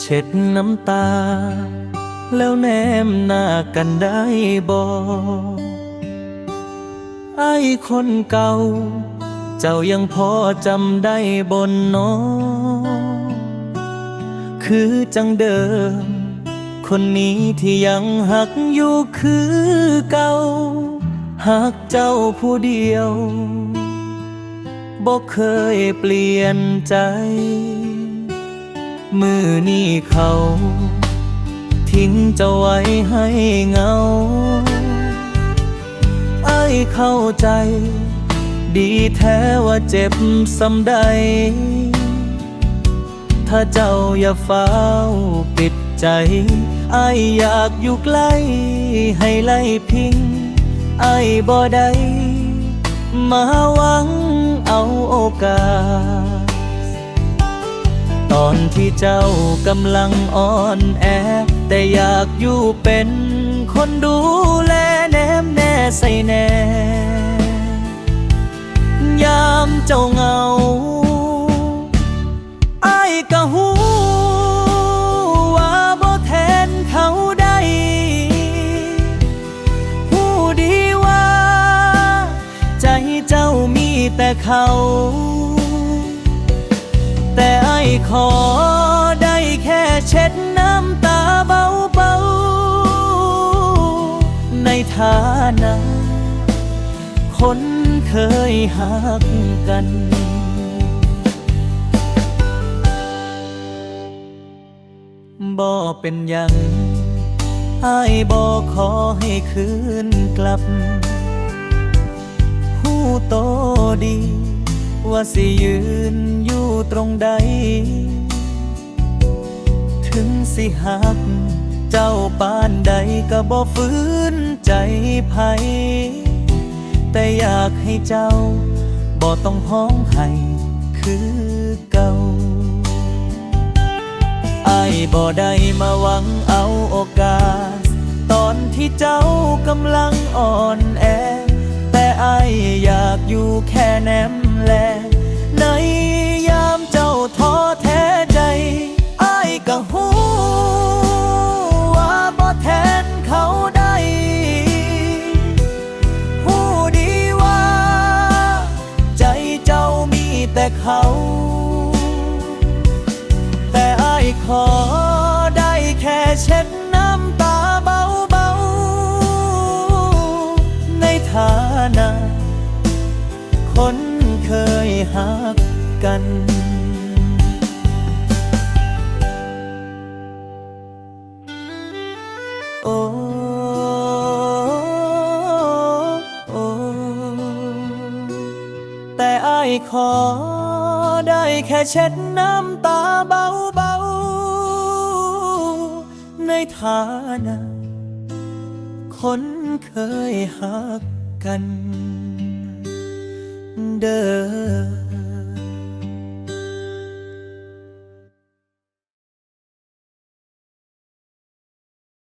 เช็ดน้ำตา แล้วแนมหน้ากันได้บ่ไอ้คนเก่า เจ้ายังพอจำได้บนน้อคือจังเดิม คนนี้ที่ยังหักอยู่คือเก่าหักเจ้าผู้เดียวบอกเคยเปลี่ยนใจ มือนี่เขา ทิ้งเจ้าไว้ให้เงาไอ้เข้าใจ ดีแท้ว่าเจ็บสำใด ถ้าเจ้าอย่าเฝ้าปิดใจไอายอยากอยู่ใกล้ให้ไล่พิงไอายบ่ได้มาหวังเอาโอกาส ตอนที่เจ้ากำลังอ่อนแอ แต่อยากอยู่เป็นคนดูแลแนมแน่ใส่แน่ ยามเจ้าเหงาไอ้ก็หูว่าบ่แทนเขาได้หูดีว่า ใจเจ้ามีแต่เขา ขอได้แค่เช็ดน้ำตาเบาๆ ในฐานะ คนเคยหักกันบ่เป็นยังไอ้ายบ่ขอให้คืนกลับหูโตดี ว่าสิยืนอยู่ ตรงใด ถึงสิหัก เจ้าปานใดก็บ่ฟื้นใจไผแต่อยากให้เจ้าบ่ต้องห้องให้คือเก่าไอ้ายบ่ได้มาหวังเอาโอกาส ตอนที่เจ้ากำลังอ่อนแอ แต่ไอ้ายอยากอยู่แค่แนมแล แต่เขา แต่อ้ายขอได้แค่เช็ดน้ำตาเบาๆ ในฐานะ คนเคยหักกัน ขอ ได้แค่เช็ดน้ำตาเบาๆ ในฐานะ คนเคยหักกัน เด้อ